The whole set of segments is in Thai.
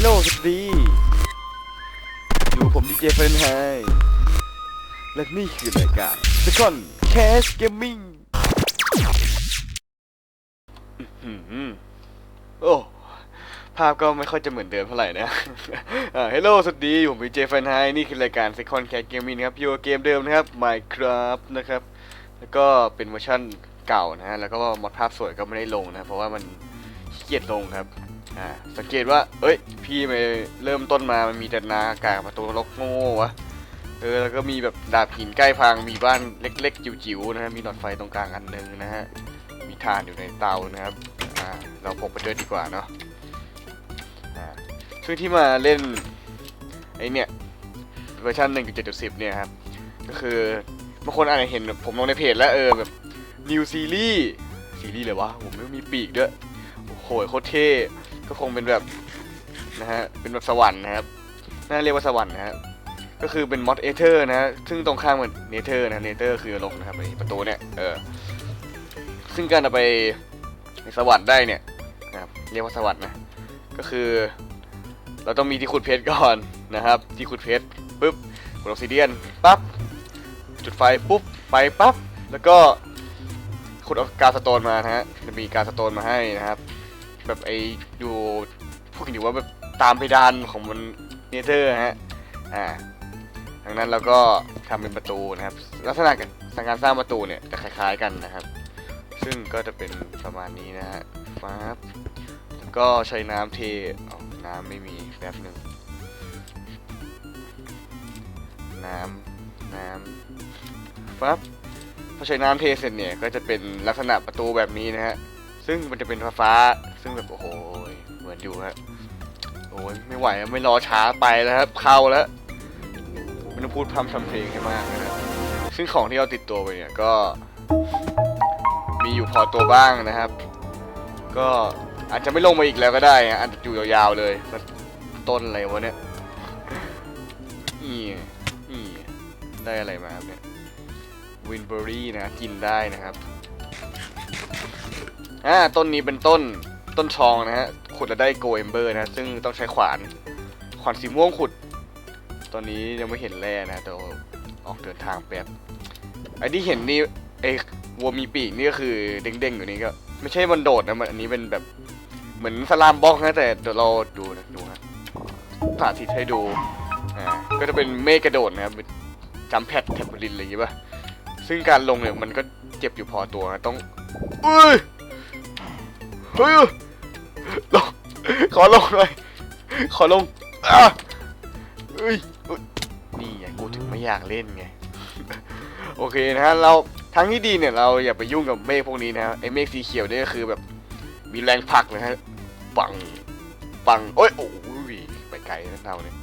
ฮัลโหลสวัสดี อยู่ผมดีเจเฟรนไฮและนี่คือรายการ Second Cash Gaming โอ้ภาพก็ไม่ค่อยจะเหมือนเดิมเท่าไหร่นะฮัลโหลสวัสดี ผมดีเจเฟรนไฮนี่คือรายการ Second Cash Gaming นะครับอยู่เกมเดิมนะครับ Minecraft นะครับ แล้วก็เป็นเวอร์ชันเก่านะฮะ แล้วก็มอดภาพสวยก็ไม่ได้ลงนะ เพราะว่ามันขี้เกียจลงครับ อ่าสังเกตว่า เอ้ย พี่ไปเริ่มต้นมามันมีแต่นากากประตูล็อกโง่วะ เออ แล้วก็มีแบบดาบหินใกล้พัง มีบ้านเล็กๆ จิ๋วๆ นะฮะ มีหลอดไฟตรงกลางอันหนึ่งนะฮะ มีถ่านอยู่ในเตานะครับ อ่า เราพกไปด้วยดีกว่าเนาะ อ่า ซึ่งที่มาเล่นไอเนี่ยเวอร์ชัน1.7.10 เนี่ยครับ ก็คือบางคนอาจจะเห็นผมลงในเพจแล้วเออแบบนิวซีรีส์ซีรีส์เลยวะผมไม่มีปีกด้วยโอ้โหโคตรเท่ ก็คงเป็นแบบนะฮะเป็นแบบสวรรค์นะครับน่าเรียกว่าสวรรค์นะฮะก็คือเป็นมอดเอเธอร์นะฮะซึ่งตรงข้ามเหมือนเนเธอร์นะเนเธอร์คือนรกนะครับไอประตูเนี่ยเออซึ่งการเอาไปในสวรรค์ได้เนี่ยนะครับเรียกว่าสวรรค์นะก็คือ เราต้องมีที่ขุดเพชรก่อนนะครับ ที่ขุดเพชรปุ๊บขุดออกซิเดียนปั๊บจุดไฟปุ๊บไปปั๊บแล้วก็ขุดเอากาสโตนมานะฮะจะมีกาสโตนมาให้นะครับ แบบไอ้อยู่พูดกันอยู่ว่าแบบตามเพดานของมันเนเธอร์ฮะอ่าดังนั้นเราก็ทำเป็นประตูนะครับ ลักษณะการการสร้างประตูเนี่ยจะคล้ายๆกันนะครับ ซึ่งก็จะเป็นประมาณนี้นะฮะปั๊บแล้วก็ใช้น้ำเทน้ำไม่มีแป๊บหนึ่งน้ำน้ำปั๊บพอใช้น้ำเทเสร็จเนี่ยก็จะเป็นลักษณะประตูแบบนี้นะฮะ ซึ่งมันจะเป็นฟ้า ซึ่งแบบโอ้โหเหมือนอยู่ฮะโอ้ยไม่ไหวไม่รอช้าไปแล้วครับเข้าแล้วไม่ต้องพูดพร่ำทำเพลงให้มากนะครับซึ่งของที่เราติดตัวไปเนี่ยก็ มีอยู่พอตัวบ้างนะครับ ก็อาจจะไม่ลงมาอีกแล้วก็ได้อาจจะอยู่ยาวๆเลยต้นอะไรวะเนี่ยนี่นี่ได้อะไรมาครับเนี่ยวินเบอรี่นะกินได้นะครับอ่าต้นนี้เป็นต้น ต้นทองนะฮะ ขุดแล้วได้โกเอมเบอร์นะ ซึ่งต้องใช้ขวาน ขวานสีม่วงขุด ตอนนี้ยังไม่เห็นแร่นะแต่ออกเดินทางแป๊บ ไอ้ที่เห็นนี่ไอ้วัวมีปีกนี่ก็คือเด้งๆอยู่นี่ก็ ไม่ใช่มันโดดนะมันอันนี้เป็นแบบเหมือนสลามบล็อกนะแต่เดี๋ยวเราดูนะดูนะสาธิตให้ดู อ่า ก็จะเป็นเมฆกระโดดนะครับจัมแพดแทบลินอะไรอย่างงี้ป่ะ ซึ่งการลงเนี่ยมันก็เจ็บอยู่พอตัวนะต้องเอ้ยเฮ้ย ลงขอลงหน่อยขอลงอะเอ้ยเอ้ยนี่ไงกูถึงไม่อยากเล่นไง โอเคนะฮะเราทางที่ดีเนี่ยเราอย่าไปยุ่งกับเมฆพวกนี้นะฮะไอ้เมฆสีเขียวเนี่ยก็คือแบบมีแรงผลักนะฮะปังปังโอ้ยโอ้ยไปไกลนะเราเนี่ย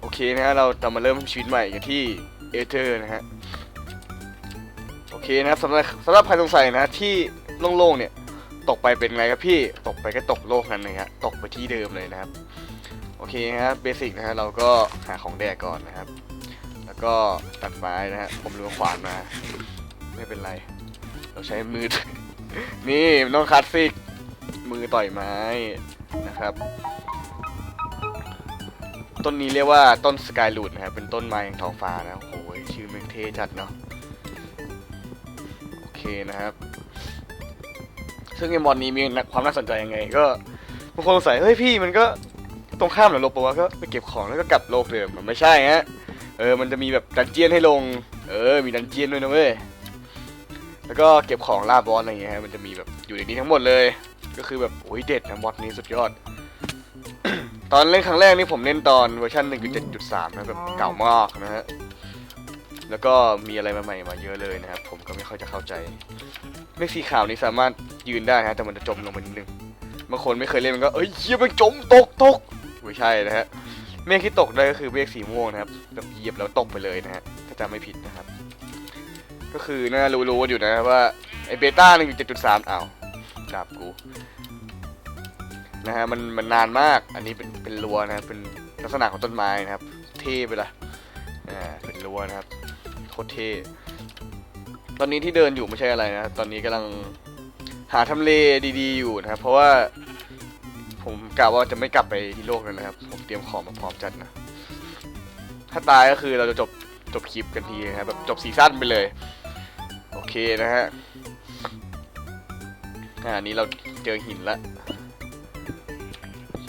โอเคนะฮะเราจะมาเริ่มชีวิตใหม่กันที่เอเธอร์นะฮะโอเคนะสำหรับสำหรับใครสงสัยนะที่โล่งๆเนี่ย ตกไปเป็นไงครับพี่ตกไปก็ตกโลกนั้นเลยฮะตกไปที่เดิมเลยนะครับ โอเคครับเบสิกนะฮะเราก็หาของแดกก่อนนะครับ แล้วก็ตัดไม้นะฮะผมลืมขวานมา ไม่เป็นไร เราใช้มือ นี่น้องคลาสสิกมือต่อยไม้นะครับต้นนี้เรียกว่าต้นสกายลูดนะครับ เป็นต้นไม้แห่งท้องฟ้านะโอ้โหชื่อแม่งเท่จัดเนาะโอเคนะครับ ซึ่งไอมอนนี้มีความน่าสนใจยังไง ก็บางคนสงสัยเฮ้ยพี่มันก็ตรงข้ามเหรอโลกปะวะก็ไปเก็บของแล้วก็กลับโลกเดิมมันไม่ใช่ฮะเออมันจะมีแบบดันเจียนให้ลง เออมีดันเจียนด้วยนะเว้ยแล้วก็เก็บของล่าบอสอะไรเงี้ยฮะมันจะมีแบบอยู่ในนี้ทั้งหมดเลย ก็คือแบบโอ้ยเด็ดนะบอสนี้สุดยอด ตอนเล่นครั้งแรกนี่ผมเล่นตอนเวอร์ชัน1.7.3นะแบบเก่ามากนะฮะ แล้วก็มีอะไรมาใหม่มาเยอะเลยนะครับ ผมก็ไม่ค่อยจะเข้าใจ เมฆสีขาวนี้สามารถยืนได้นะฮะแต่มันจะจมลงไปนิดนึงบางคนไม่เคยเล่นมันก็เอ้ยเฮียมันจมตกตกไม่ใช่นะฮะเมฆที่ตกได้ก็คือเมฆสีม่วงนะครับแบบเหยียบแล้วตกไปเลยนะฮะถ้าจำไม่ผิดนะครับ ก็คือน่ารู้ๆกันอยู่นะว่าไอเบต้าหนึ่งจุดเจ็ดจุดสามอ้าวดาบกูนะฮะมันมันนานมากอันนี้เป็นเป็นรัวนะเป็นลักษณะของต้นไม้นะครับเท่ไปละอ่าเป็นรัวนะครับ โคตรเท่ตอนนี้ที่เดินอยู่ไม่ใช่อะไรนะ ตอนนี้กำลังหาทำเลดีๆอยู่นะครับ เพราะว่าผมกะว่าจะไม่กลับไปที่โลกเลยนะครับ ผมเตรียมของมาพร้อมจัดนะ ถ้าตายก็คือเราจะจบจบคลิปกันทีนะครับแบบจบซีซั่นไปเลย โอเคนะฮะอ่าอันนี้เราเจอหินละ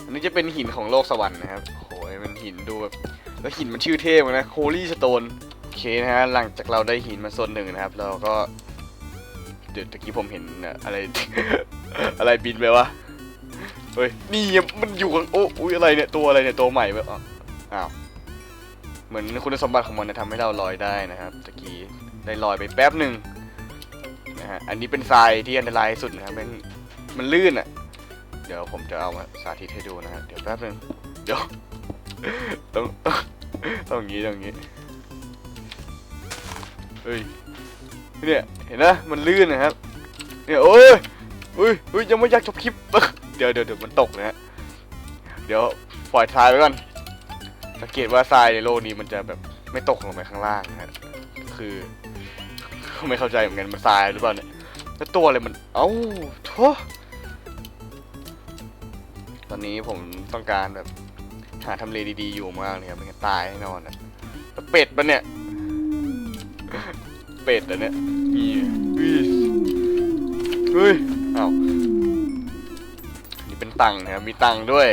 อันนี้จะเป็นหินของโลกสวรรค์นะครับโอ้ยมันหินดูแบบแล้วหินมันชื่อเท่มากนะ Holy Stone โอ เคนะฮะหลังจากเราได้หินมาส่วนหนึ่งนะครับ เราก็เดี๋ยวตะกี้ผมเห็นอะไร อะไรบินไปวะเฮ้ยนี่มันอยู่ข้างโอ้อุ้ยอะไรเนี่ยตัวอะไรเนี่ยตัวใหม่ไปอ๋ออ้าวเหมือนคุณสมบัติของมันจะทำให้เราลอยได้นะครับตะกี้ได้ลอยไปแป๊บหนึ่งนะฮะอันนี้เป็นทรายที่อันตรายสุดนะครับมันมันลื่นอะ เดี๋ยวผมจะเอามาสาธิตให้ดูนะฮะเดี๋ยวแป๊บหนึ่งเดี๋ยวต้องต้องอย่างนี้ต้องอย่างนี้ เฮ้ยเนี่ยเห็นนะมันลื่นนะครับเนี่ยโอ้ยเฮ้ยเฮ้ยยังไม่อยากจบคลิปเดี๋ยวเดี๋ยวเดี๋ยวมันตกนะฮะเดี๋ยวปล่อยทรายไว้ก่อนสังเกตว่าทรายในโลกนี้มันจะแบบไม่ตกลงไปข้างล่างนะฮะคือไม่เข้าใจเหมือนกันมันทรายหรือเปล่าเนี่ยแล้วตัวอะไรมันเอ้าโถตอนนี้ผมต้องการแบบหาทำเลดีๆอยู่มากเลยครับไม่งั้นตายแน่นอนนะแล้วเป็ดปะเนี่ย เป็ดอะเนี่ยนี่เฮ้ยอ้าวนี่เป็นตังค์นะครับมีตังค์ด้วย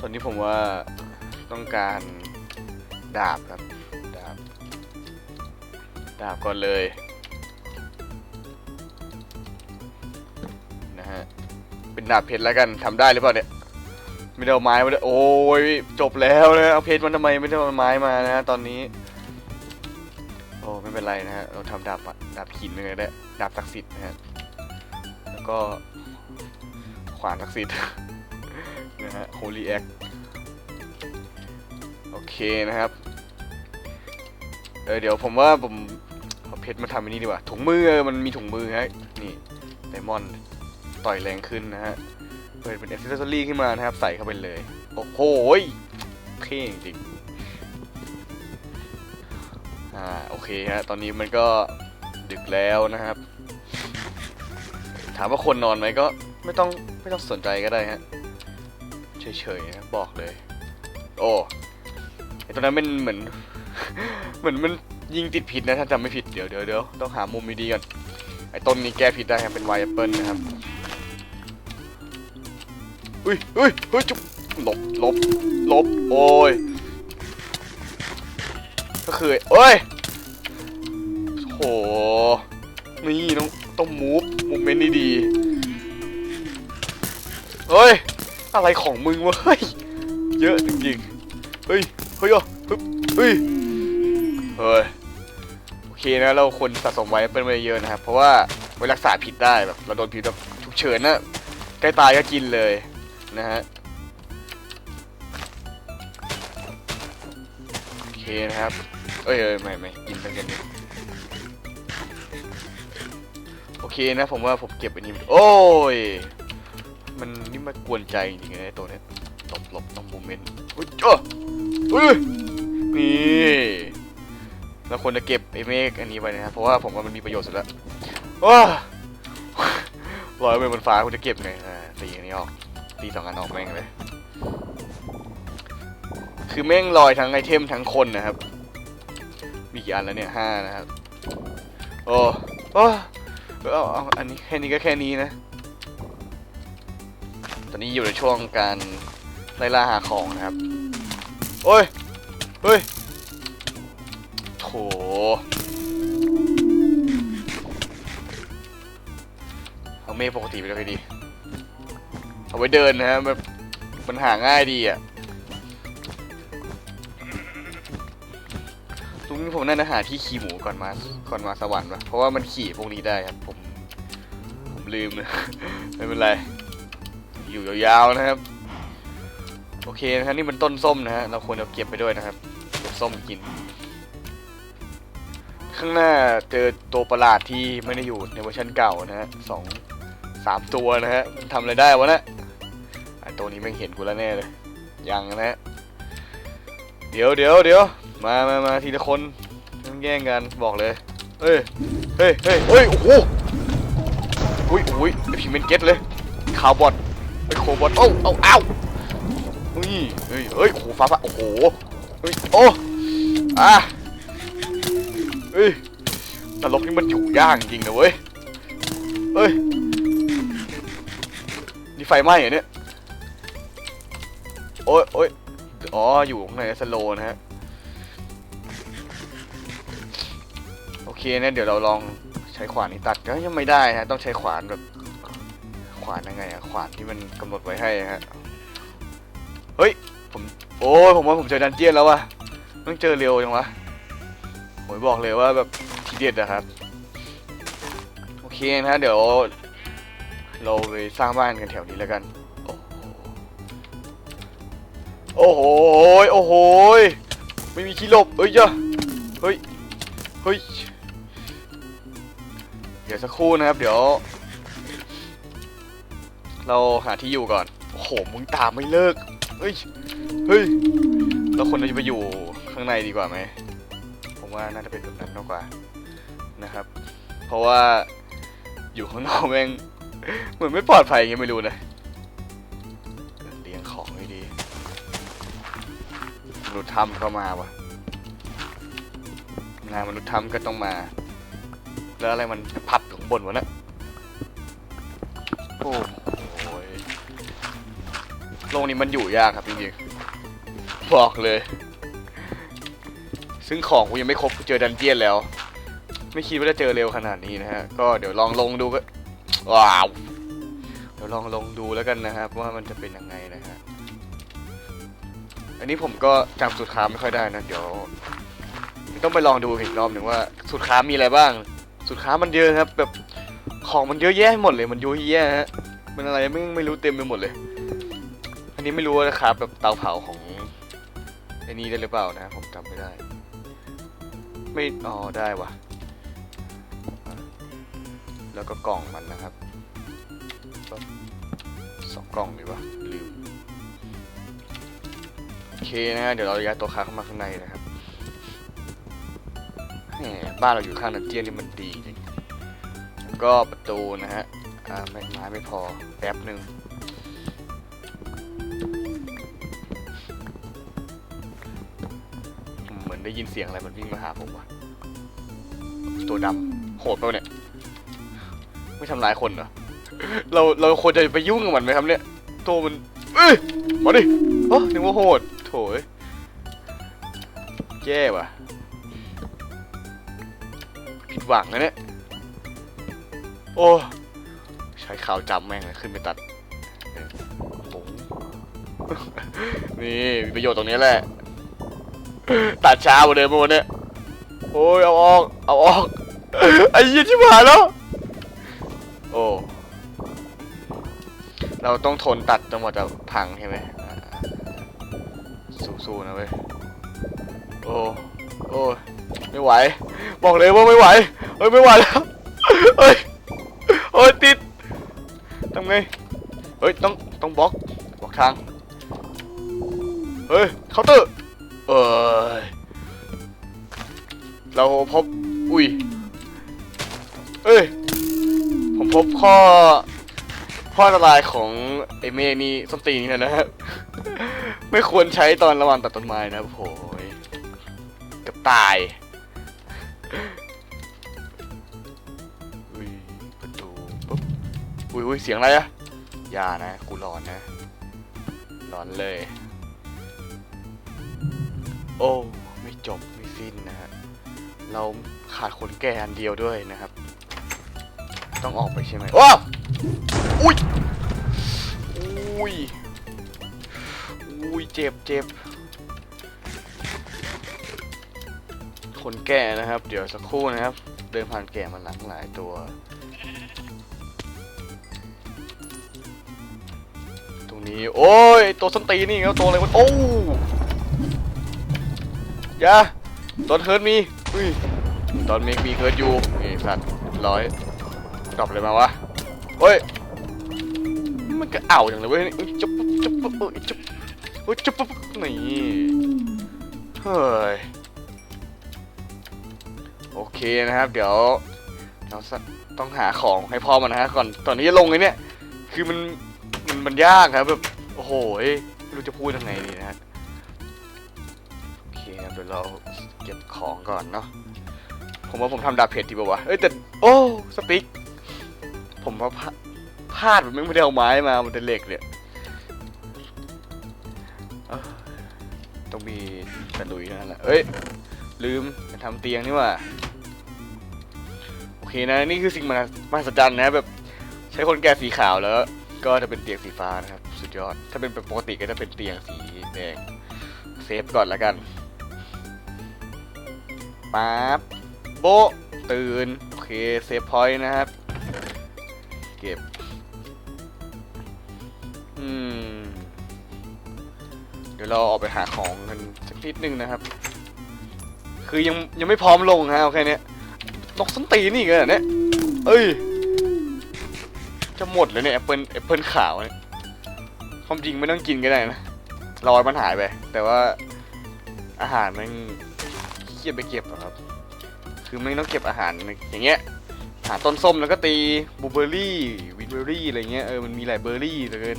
ตอนนี้ผมว่าต้องการดาบครับดาบดาบก่อนเลยนะฮะเป็นดาบเพชรแล้วกันทำได้หรือเปล่าเนี่ยไม่ได้เอาไม้มาด้วยโอ้ยจบแล้วนะเอาเพชรมันทำไมไม่ได้เอาไม้มานะฮะตอนนี้ เป็นไรนะฮะเราทำดาบดาบหินเลยได้ดาบศักดิ์สิทธิ์นะฮะแล้วก็ขวานศักดิ์สิทธิ์นะฮะ Holy Axe โอเคนะครับเออเดี๋ยวผมว่าผมเอาเพชรมาทำอันนี้ดีกว่า ถุงมือมันมีถุงมือฮะนี่ไดมอนด์ต่อยแรงขึ้นนะฮะเปิดเป็นเอเซสซอรี่ขึ้นมานะครับ ใส่เข้าไปเลย โอ้โหเท่จริง เคฮะ ตอนนี้มันก็ดึกแล้วนะครับ ถามว่าคนนอนไหมก็ไม่ต้องไม่ต้องสนใจก็ได้ฮะ เฉยๆนะบอกเลย โอ้ไอตัวนั้นเป็นเหมือน เหมือนมันยิงติดผิดนะถ้าจำไม่ผิดเดี๋ยวเดี๋ยวเดี๋ยวต้องหามุมดีๆก่อนไอต้นนี้แก้ผิดได้ครับเป็นไวแอปเปิลนะครับอุ้ยอุ้ยเฮ้ยจุ๊บหลบหลบหลบโอ้ยก็คือเอ้ย โห นี่ต้องต้องมูฟมูเมนต์ดีๆเฮ้ย อะไรของมึงวะ เฮ้ย เยอะจริงๆ เฮ้ย เฮ้ยอะฮึบเฮ้ย เฮ้ย โอเคนะ เราควรสะสมไว้เป็นไว้เยอะนะครับ เพราะว่าไว้รักษาผิดได้แบบเราโดนผิดแบบฉุกเฉินนะใกล้ตายก็กินเลยนะฮะโอเคนะครับ เอ้ยเอ้ยไม่ไม่กินกันกันนี้ อเคนะผมว่าผมเก็บอันนี้โอ้ย มันนี่มากวนใจจริงๆนะไอ้ตัวนี้ยหลบหลบต้องโมเมนต์อุ้ยจ้าอุ้ยนี่เราควรจะเก็บไอ้เมฆอันนี้ไว้นะครับเพราะว่าผมว่ามันมีประโยชน์สุดล้วว้าลอยไปบนฟ้าคุณจะเก็บไงตีอันนี้ออกตีสองอันออกแม่งเลยคือแม่งลอยทั้งไอเทมทั้งคนนะครับ มีกี่อันแล้วเนี่ยห้านะครับ โอ้โอ้ เอาเอาอันนี้แค่นี้ก็แค่นี้นะ ตอนนี้อยู่ในช่วงการไล่ล่าหาของนะครับ โอ้ย เฮ้ย โถ เอาเมฆปกติไปเลยดี เอาไว้เดินนะฮะแบบมันหาง่ายดีอะ ตรงนี้ผมน่าจะหาที่ขี่หมูก่อนมา ก่อนมาสวรรค์ปะเพราะว่ามันขี่พวกนี้ได้ครับผม ผมลืมนะไม่เป็นไร อยู่ยาวๆนะครับ โอเคนะครับนี่มันต้นส้มนะฮะ เราควรจะเก็บไปด้วยนะครับเก็บส้มกิน ข้างหน้าเจอตัวประหลาดที่ไม่ได้อยู่ในเวอร์ชันเก่านะฮะสองสามตัวนะฮะมันทำอะไรได้วะนะไอตัวนี้ไม่เห็นกูแล้วแน่เลย ยังนะฮะ เดี๋ยวเดี๋ยวเดี๋ยว มามามาทีละคนแย่งกันบอกเลย เฮ้ย เฮ้ย เฮ้ยเฮ้ยโอ้โหอุ้ยอุ้ยไอพีเมนเก็ตเลยคาวบอทไอโคบอลโอ้เอาเอาเฮ้ยเฮ้ยเฮ้ยโอ้โหฟ้าฟ้าโอ้โหเฮ้ยโอ้อะเฮ้ยนรกนี่มันอยู่ยากจริงนะเว้ยเฮ้ยนี่ไฟไหม้เหรอเนี่ยโอ้ยโอ้ยอ๋ออยู่ข้างในสโลนะฮะ เคนะเดี๋ยวเราลองใช้ขวานนี้ตัดก็ยังไม่ได้ฮะต้องใช้ขวานแบบขวานยังไงอะขวานที่มันกำหนดไว้ให้ฮะเฮ้ยผมโอ้ยผมว่าผมเจอดันเจียนแล้ววะต้องเจอเร็วจังวะผมบอกเลยว่าแบบทีเด็ดนะครับโอเคนะเดี๋ยวเราไปสร้างบ้านกันแถวนี้แล้วกันโอ้โหโอ้โหโอ้โหไม่มีที่หลบเอ้ยจ้ะเฮ้ยเฮ้ย เดี๋ยวสักครู่นะครับเดี๋ยว เราหาที่อยู่ก่อน โอ้โหมึงตามไม่เลิก เฮ้ย เฮ้ย แล้วคนเราจะไปอยู่ข้างในดีกว่าไหม ผมว่าน่าจะเป็นแบบนั้นมากกว่านะครับ เพราะว่าอยู่ข้างนอกแม่งเหมือนไม่ปลอดภัยยังไงไม่รู้นะเรียงของให้ดีมนุษย์ถ้ำก็มาวะงานมนุษย์ถ้ำก็ต้องมา แล้วอะไรมันพับอยู่ข้างบนวะเนะโอ้โหโลกนี้มันอยู่ยากครับจริงๆบอกเลย ซึ่งของกูยังไม่ครบกูเจอดันเจียนแล้ว ไม่คิดว่าจะเจอเร็วขนาดนี้นะฮะ ก็เดี๋ยวลองลงดูก็ ว้าว เดี๋ยวลองลงดูแล้วกันนะครับ ว่ามันจะเป็นยังไงนะฮะ อันนี้ผมก็จำสูตรค้าไม่ค่อยได้นะ เดี๋ยวต้องไปลองดูอีกรอบหนึ่งว่าสูตรค้ามีอะไรบ้าง สูตรค้ามันเยอะครับ แบบของมันเยอะแยะหมดเลยมันยุ่ยแย่ฮะมันอะไรไม่ไม่รู้เต็มไปหมดเลย อันนี้ไม่รู้นะครับแบบเตาเผาของไอ้นี้ได้หรือเปล่านะ ผมจำไม่ได้ ไม่อ๋อได้วะแล้วก็กล่องมันนะครับสองกล่องดีวะลืมโอเคนะเดี๋ยวเราย้ายตัวค้าเข้ามาข้างในนะครับ แหมบ้านเราอยู่ข้างนันเจียนนี่มันดีจริงแล้วก็ประตูนะฮะ อ่าไม่ไม้ไม่พอแป๊บหนึ่งเหมือนได้ยินเสียงอะไรมันวิ่งมาหาผมว่ะ ตัวดำโหดเปล่าเนี่ย ไม่ทำร้ายคนเหรอ เราเราควรจะไปยุ่งกับมันไหมครับเนี่ย ตัวมัน เอ้ย มาดิโอ้นึกว่าโหด โถยแย่ว่ะ หวังนะเนี่ย โอ้ ใช้ข่าวจำแม่งเลยขึ้นไปตัด นี่มีประโยชน์ตรงนี้แหละ ตัดช้ากว่าเดิมเมื่อวันเนี้ยโอ้ยเอาออก เอาออก ไอ้ยี่ที่ผ่านแล้ว โอ้ เราต้องทนตัดจนกว่าจะพังใช่ไหมสู้ๆนะเว้ย โอ้ โอ้ยไม่ไหว บอกเลยว่าไม่ไหวเฮ้ยไม่ไหวแล้วเฮ้ยโอ้ยติดทำไงเฮ้ยต้องต้องบล็อกบล็อกทางเฮ้ยเคาน์เตอร์เอ้ยเราพบอุ้ยเอ้ยผมพบข้อข้ออันตรายของไอ้เมฆนี่ส้นตีนนี่นะครับไม่ควรใช้ตอนระหว่างตัดต้นไม้นะโอ้ ตายอุ้ยประตูปุ๊บอุ้ยอุ้ยเสียงอะไรอะอย่านะ กูร้อนนะร้อนเลย โอ้ไม่จบไม่สิ้นนะฮะเราขาดคนแก่อันเดียวด้วยนะครับ ต้องออกไปใช่ไหมว้าวอุ้ยอุ้ยอุ้ยเจ็บเจ็บ คนแก่นะครับ เดี๋ยวสักครู่นะครับ เดินผ่านแก่มาหลังหลายตัว ตรงนี้ โอ้ยตัวส้นตีนนี่ครับตัวอะไรวะโอ้ยาตอนเคิร์ดมีอุ้ยตอนเมกมีเคิร์ดอยู่นี่สัตว์ร้อยดรอปเลยมาวะเฮ้ยมันก็เอาอย่างเลยเว้ยจุ๊บปุ๊บจุ๊บเอ้ยจุ๊บอุ๊ยจุ๊บปุ๊บนี่เฮ้ย เคนะครับ เดี๋ยวเราต้องหาของให้พ่อมันนะฮะก่อนตอนนี้ลงเลยเนี่ย คือมันมันมันยากครับแบบโอ้โหไม่รู้จะพูดยังไงดีนะฮะโอเคครับเดี๋ยวเราเก็บของก่อนเนาะผมว่าผมทำดาบเพชรดีกว่าวะเอ้ยแต่โอ้สติ๊กผมว่าพลาดพลาดแบบไม่ได้เอาไม้มามันเป็นเหล็กเนี่ยต้องมีกระดุยนั่นแหละเอ้ยลืมจะทำเตียงนี่ว่า เคนะนี่คือสิ่งมหัศมหัศจรรย์นะแบบใช้คนแก่สีขาวแล้ว ก็จะเป็นเตียงสีฟ้านะครับ สุดยอด ถ้าเป็นปกติก็จะเป็นเตียงสีแดงเซฟก่อนแล้วกันปั๊บโบตื่นโอเคเซฟพอยต์นะครับ เก็บอืมเดี๋ยวเราออกไปหาของกันสักนิดนึงนะครับ คือยังยังไม่พร้อมลงฮะโอเคเนี้ย นกส้นตีนนี่อีกันเนี่ยเอ้ย จะหมดเลยเนี่ยแอปเปิลแอปเปิลขาวเนี่ยความจริงไม่ต้องกินก็ได้นะรอยมันหายไป แต่ว่าอาหารมันเกียจไปเก็บอะครับ คือไม่ต้องเก็บอาหารอย่างเงี้ย หาต้นส้มแล้วก็ตีบูเบอร์รี่วินเบอร์รี่อะไรเงี้ยเออมันมีหลายเบอร์รี่เหลยเกิน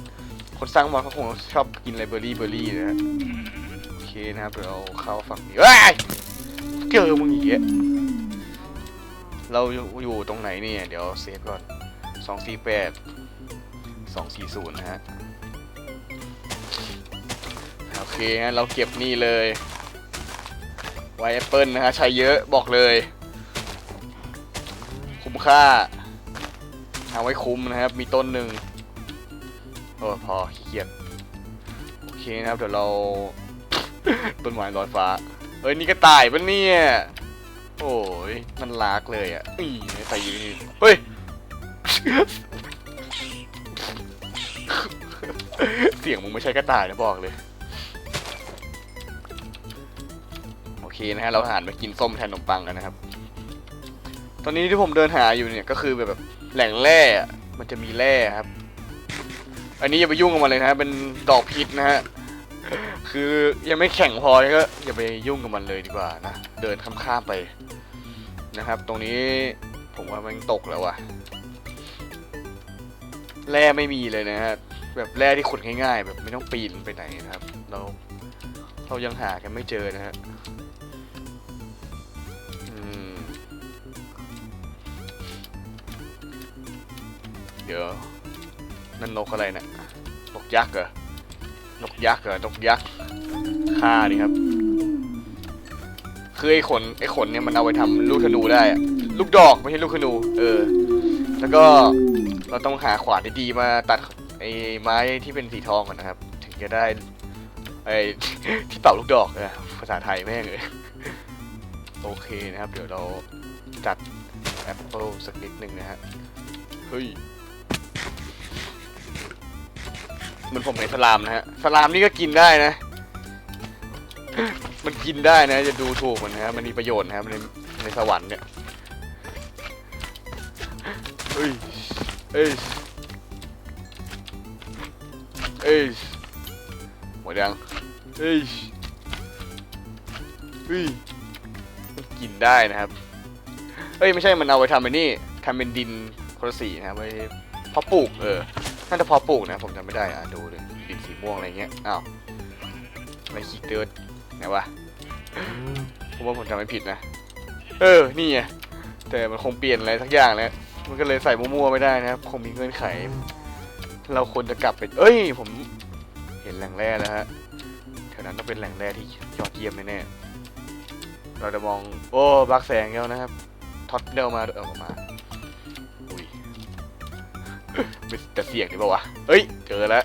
คนสร้างมาเขาคงชอบกินอะไรเบอร์รี่เบอร์รี่นะโอเคนะครับเดี๋ยวเราเข้าฝั่งนี้เฮ้ยเจอมึงอีกแล้ว เราอยู่ตรงไหนเนี่ย เดี๋ยวเซฟก่อนสองสี่แปดสองสี่ศูนย์นะฮะ โอเคงั้นเราเก็บนี่เลย ไวแอปเปิลนะฮะ ใช้เยอะบอกเลย คุ้มค่า เอาไว้คุ้มนะครับ มีต้นหนึ่งโอ้พอขี้เกียจโอเคนะครับ เดี๋ยวเรา ต้นไม้ลอยฟ้าเฮ้ย นี่ก็ตายปะเนี่ย โอ้ยมันลากเลยอะอีใส่ยูนี่เฮ้ยเสียงมึงไม่ใช่กระต่ายนะบอกเลย โอเคนะฮะเราหันมากินส้มแทนขนมปังกันนะครับ ตอนนี้ที่ผมเดินหาอยู่เนี่ยก็คือแบบแหล่งแร่มันจะมีแร่ครับ อันนี้อย่าไปยุ่งกับมันเลยนะเป็นดอกพิษนะฮะคือยังไม่แข็งพอก็อย่าไปยุ่งกับมันเลยดีกว่านะ เดินข้ามๆไป นะครับ ตรงนี้ผมว่ามันตกแล้วว่ะแร่ไม่มีเลยนะฮะแบบแร่ที่ขุดง่ายๆ แบบไม่ต้องปีนไปไหนนะครับ เราเรายังหากันไม่เจอนะฮะเดี๋ยวนั่นนกอะไรเนะี่ยนกยักษ์เหรอนกยักษ์เหรอนกยักษ์ฆ่าดิครับ คือไอ้ขนไอ้ขนเนี่ยมันเอาไปทำลูกธนูได้ลูกดอกไม่ใช่ลูกธนู เออ แล้วก็เราต้องหาขวานดีๆมาตัดไอ้ไม้ที่เป็นสีทองก่อนนะครับ ถึงจะได้ไอ้ที่เป่าลูกดอกนะภาษาไทยแม่งเลยโอเคนะครับ เดี๋ยวเราจัดแอปเปิลสักนิดหนึ่งนะฮะเฮ้ยเหมันผมเห็นสลามนะฮะสลามนี่ก็กินได้นะ มันกินได้นะจะดูถูกมันนะครับมันมีประโยชน์นะครับในในสวรรค์เนี่ยเอ้ยเอ้ยเอ้ยหมดยังเอ้ยเฮ้ยกินได้นะครับเอ้ยไม่ใช่มันเอาไปทำไอ้นี่ทำเป็นดินคนสีนะครับไว้เพาะปลูกเออน่าจะพาะปลูกนะผมจำไม่ได้อะดูเลยดินสีม่วงอะไรเงี้ยอ้าวอะไรขี้เดิร์ด ไหนวะผมว่าผมจำไม่ผิดนะ เออ นี่ไง แต่มันคงเปลี่ยนอะไรสักอย่างแล้ว มันก็เลยใส่มั่วๆไม่ได้นะครับ คงมีเงื่อนไข เราควรจะกลับไป เอ้ย ผมเห็นแหล่งแร่แล้วฮะแถวนั้นต้องเป็นแหล่งแร่ที่ยอดเยี่ยมแน่ๆเราจะมอง โอ้บักแสงแล้วนะครับ ท็อตเร็วมาเออมา อุ้ยเป็นแต่เสียงหรือเปล่าวะเฮ้ย เจอแล้ว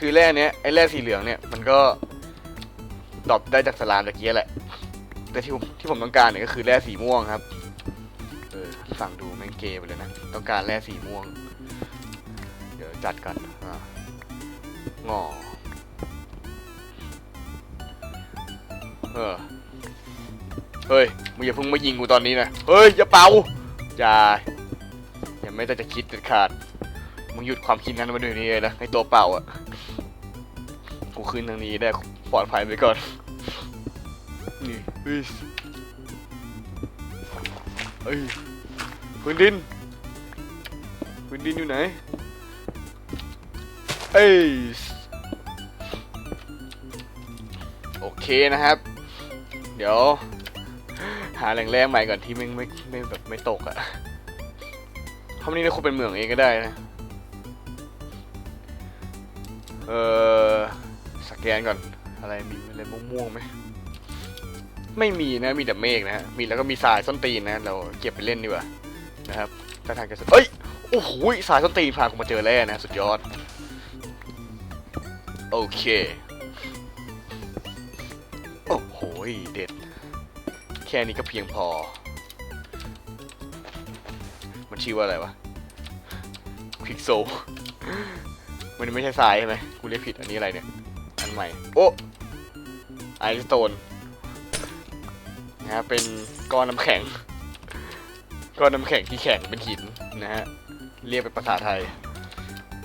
คือแร่เนี้ยไอ้แร่สีเหลืองเนี่ยมันก็ดรอปได้จากสลามตะกี้แหละ แต่ที่ผมที่ผมต้องการเนี่ยก็คือแร่สีม่วงครับ เออฟังดูแม่งเกย์ไปเลยนะ ต้องการแร่สีม่วง เดี๋ยวจัดกันอ่างอเออ เฮ้ย มึงอย่าเพิ่งมายิงกูตอนนี้นะ เฮ้ย อย่าเป่าอย่าอย่าไม่ได้จะคิดเด็ดขาด มึงหยุดความคิดนั้นมาด้วยนี่เลยนะในตัวเปล่าอะ ขึ้นทางนี้ได้ปลอดภัยไปก่อน นี่เฮ้ยเอ้ยพื้นดินพื้นดินอยู่ไหน เอ้ยโอเคนะครับ เดี๋ยว หาแหล่งแร่ใหม่ก่อนที่ไม่ไม่ไม่แบบไม่ตกอะเพราะวันนี้เราคงเป็นเมืองเองก็ได้นะ เออ แกนก่อน อะไรมีอะไรม่วงๆไหมไม่มีนะมีแต่เมฆนะฮะมีแล้วก็มีสายส้นตีนนะ เราเก็บไปเล่นดีกว่านะครับถ้าทางจะสุดเอ้ยโอ้โหสายส้นตีนพากูมาเจอแร่นะสุดยอด โอเคโอ้โหเด็ด แค่นี้ก็เพียงพอ มันชื่อว่าอะไรวะควิกโซมันไม่ใช่ทรายใช่ไหมกูเรียกผิดอันนี้อะไรเนี่ย หม่ โอ้ไอสโตนนะฮะเป็นก้อนน้ำแข็ง ก้อนน้ำแข็งที่แข็งเป็นหินนะฮะ เรียกเป็นภาษาไทย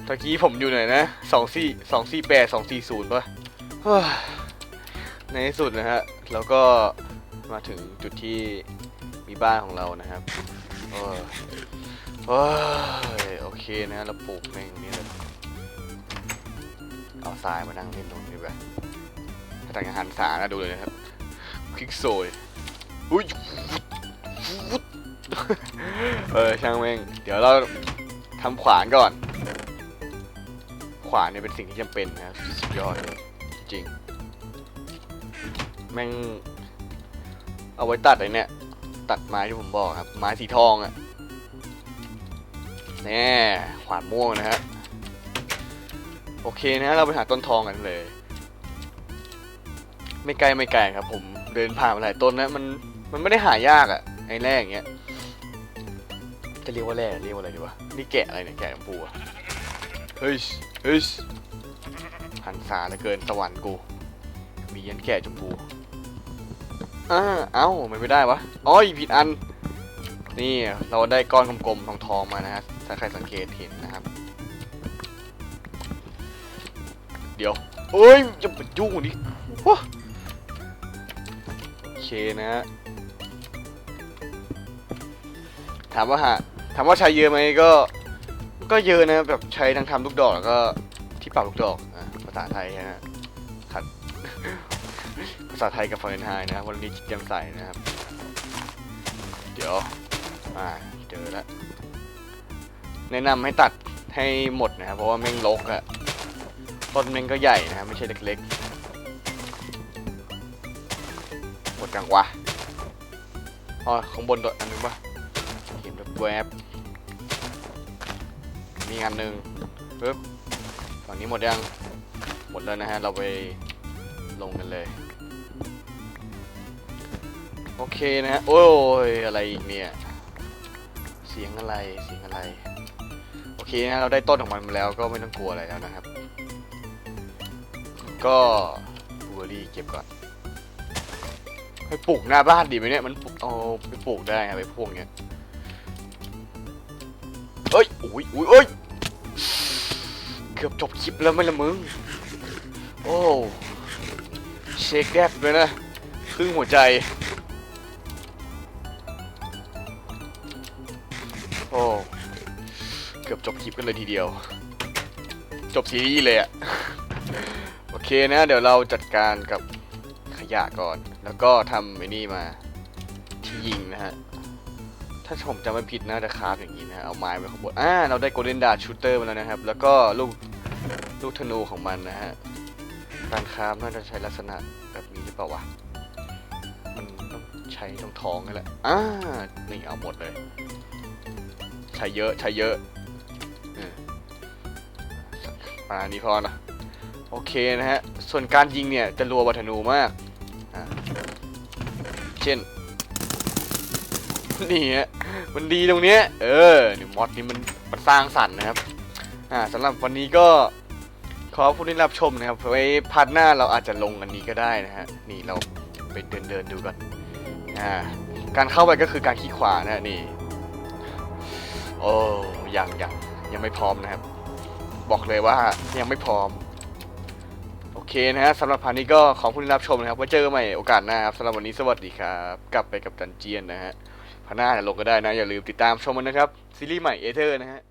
ตะกี้ผมอยู่ไหนนะสองสี่สองสี่แปดสองสี่ศูนย์ป่ะในที่สุดนะฮะเราก็มาถึงจุดที่มีบ้านของเรานะครับโอ้ยโอ้โอเคนะเราปลูกแม่งนี้เลย ทรายมานั่งเล่นตรงนี้ไปถ้าทางอาหารสานะดูเลยนะครับ คลิกโซยอุ้ยเออช่างแม่ง เดี๋ยวเราทำขวานก่อน ขวานเนี่ยเป็นสิ่งที่จำเป็นนะสุดยอดจริง แม่ง เอาไว้ตัดไอ้เนี่ย ตัดไม้ที่ผมบอกครับ ไม้สีทองอะ่ะแน่ขวานม่วงนะฮะ โอเคนะเราไปหาต้นทองกันเลย ไม่ไกลไม่ไกลครับ ผมเดินผ่านมาหลายต้นนะมันมันไม่ได้หายากอะ่ะไอ้แรกอย่างเงี้ยจะเรียกว่าแร่เรียกว่าอะไรดีวะนี่แกะอะไรเนี่ยแกะปูอะเฮ้ยเฮ้ยหันษาเหลือเกินสวรรค์กู มียันแกะชมพูอ้าเอ้ามันไม่ได้วะอ๋ออีกผิดอัน นี่เราได้ก้อนกลมๆทองๆมานะฮะถ้าใครสังเกตเห็นนะครับ ดี๋ยวเอ้ยจะไปยุ่งดิวะโอเคนะฮะถามว่าหาถามว่าใช้เยอะไหมก็ก็เยอะนะแบบใช้ทั้งทำลูกดอกแล้วก็ที่เป่าลูกดอกอภาษาไทยนะฮะขัดภาษาไทยกับฟอร์เรนไฮน์นะครับวันนี้คิดยังใส่นะครับ เดี๋ยวอ่าเจอแล้วแนะนำให้ตัดให้หมดนะครับเพราะว่าแม่งรกอะ ต้นมันก็ใหญ่นะครับไม่ใช่เล็กๆหมดกลางวะอ๋อข้างบนตัวอันนึงปะเห็นแบบแวบมีอันหนึ่งปึ๊บฝั่งนี้หมดยัง หมดแล้วนะฮะ เราไปลงกันเลย โอเคนะฮะ โอ้ย อะไรอีกเนี่ย เสียงอะไร เสียงอะไร โอเคนะ เราได้ต้นของมันมาแล้วก็ไม่ต้องกลัวอะไรแล้วนะครับ ก็บลูเบอรี่เก็บก่อนไปปลูกหน้าบ้านดีไหมเนี่ยมันเอาไปปลูกได้ครับไปพวกเนี้ยเอ้ยอุ้ยอุ้ยเอ้ยเกือบจบคลิปแล้วไม่ละมึงโอ้เช็คแดดเลยนะครึ่งหัวใจโอ้เกือบจบคลิปกันเลยทีเดียว จบซีรีส์เลยอะ เคนะ เดี๋ยวเราจัดการกับขยะก่อน แล้วก็ทำไอ้นี่มาที่ยิงนะฮะ ถ้าผมจำไม่ผิดน่าจะคราฟอย่างนี้นะเอาไม้ไว้ข้างบนอ่าเราได้โกลเด้นดาชูเตอร์มาแล้วนะครับ แล้วก็ลูกลูกธนูของมันนะฮะ การคราฟน่าจะใช้ลักษณะแบบนี้หรือเปล่าวะ มันต้องใช้ตรงท้องนี่แหละอ่านี่เอาหมดเลย ใช้เยอะใช้เยอะออประมานี้พอนะ โอเคนะฮะ ส่วนการยิงเนี่ยจะรัววัฒนูมาก เช่น นี่ฮะ มันดีตรงเนี้ย เออนี่มอดนี่มันมันสร้างสรรค์นะครับ อ่าสำหรับวันนี้ก็ขอผู้ที่รับชมนะครับไว้พาร์ทหน้าเราอาจจะลงอันนี้ก็ได้นะฮะ นี่เราไปเดินเดินดูก่อน อ่า การเข้าไปก็คือการคลิกขวานะนี่ โอ้ยังยังยังไม่พร้อมนะครับ บอกเลยว่ายังไม่พร้อม เคนะฮะสำหรับพาร์ทนี้ก็ขอบคุณที่รับชมนะครับไว้เจอกันใหม่โอกาสหน้าครับสำหรับวันนี้สวัสดีครับ กลับไปกับดันเจียนนะฮะพาร์ทหน้าจะลงก็ได้นะ อย่าลืมติดตามชมมันนะครับ ซีรีส์ใหม่เอเธอร์นะฮะ